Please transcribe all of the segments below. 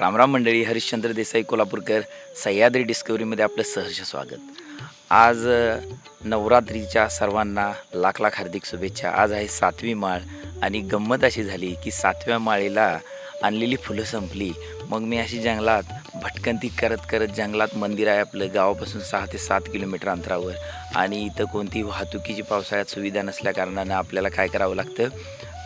रामराम मंडळी हरिश्चंद्र देसाई कोल्हापूरकर सह्याद्री डिस्कवरीमध्ये आपलं सहर्ष स्वागत. आज नवरात्रीच्या सर्वांना लाख लाख हार्दिक शुभेच्छा. आज आहे सातवी माळ आणि गंमत अशी झाली की सातव्या माळेला आणलेली फुलं संपली. मग मी अशी जंगलात भटकंती करत करत जंगलात मंदिर आहे आपलं. गावापासून सहा ते सात किलोमीटर अंतरावर. आणि इथं कोणती वाहतुकीची पावसाळ्यात सुविधा नसल्या कारणानं आपल्याला काय करावं लागतं?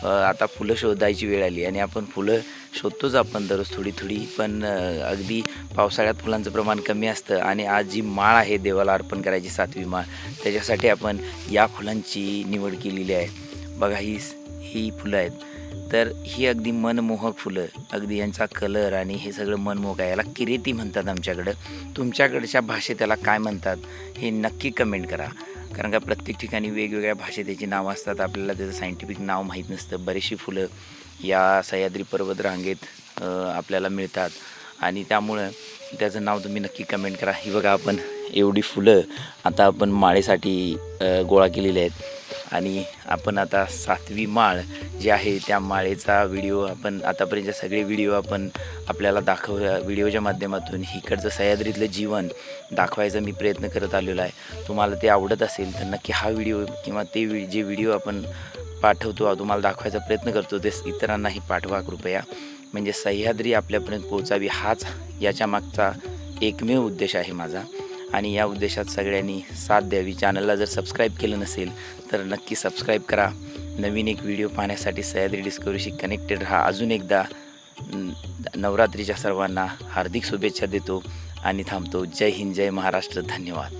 आता फुलं शोधायची वेळ आली आणि आपण फुलं शोधतोच आपण दररोज थोडी थोडी. पण अगदी पावसाळ्यात फुलांचं प्रमाण कमी असतं आणि आज जी माळ आहे देवाला अर्पण करायची सातवी माळ त्याच्यासाठी आपण या फुलांची निवड केलेली आहे. बघा ही ही फुलं आहेत. तर ही अगदी मनमोहक फुलं अगदी यांचा कलर आणि हे सगळं मनमोहक आहे. याला किरेती म्हणतात आमच्याकडं. तुमच्याकडच्या भाषेत त्याला काय म्हणतात हे नक्की कमेंट करा. कारण का प्रत्येक ठिकाणी वेगवेगळ्या भाषेत त्याची नावं असतात. आपल्याला त्याचं सायंटिफिक नाव माहीत नसतं. बरीचशी फुलं या सह्याद्री पर्वत रांगेत आपल्याला मिळतात. आणि त्यामुळं त्याचं नाव तुम्ही नक्की कमेंट करा. ही बघा आपण एवढी फुलं आता आपण माळेसाठी गोळा केलेली आहेत. आणि आपण आता सातवी माळ जी आहे त्या माळेचा व्हिडिओ आपण आतापर्यंत सगळे व्हिडिओ आपण आपल्याला दाखव व्हिडिओच्या माध्यमातून इकडचं सह्याद्रीतलं जीवन दाखवायचा मी प्रयत्न करत आलेलो आहे. तुम्हाला ते आवडत असेल तर नक्की हा व्हिडिओ किंवा ते वि जे व्हिडिओ आपण पाठवतो तुम्हाला दाखवायचा प्रयत्न करतो ते इतरांनाही पाठवा कृपया. म्हणजे सह्याद्री आपल्यापर्यंत पोहोचावी हाच याच्या मागचा एकमेव उद्देश आहे माझा. आणि या उद्देशात सगळ्यांनी साथ द्यावी. चॅनलला जर सबस्क्राईब केलं नसेल तर नक्की सबस्क्राईब करा. नवीन एक व्हिडिओ पाहण्यासाठी सह्याद्री डिस्कवरीशी कनेक्टेड राहा. अजून एकदा नवरात्रीच्या सर्वांना हार्दिक शुभेच्छा देतो आणि थांबतो. जय हिंद जय महाराष्ट्र. धन्यवाद.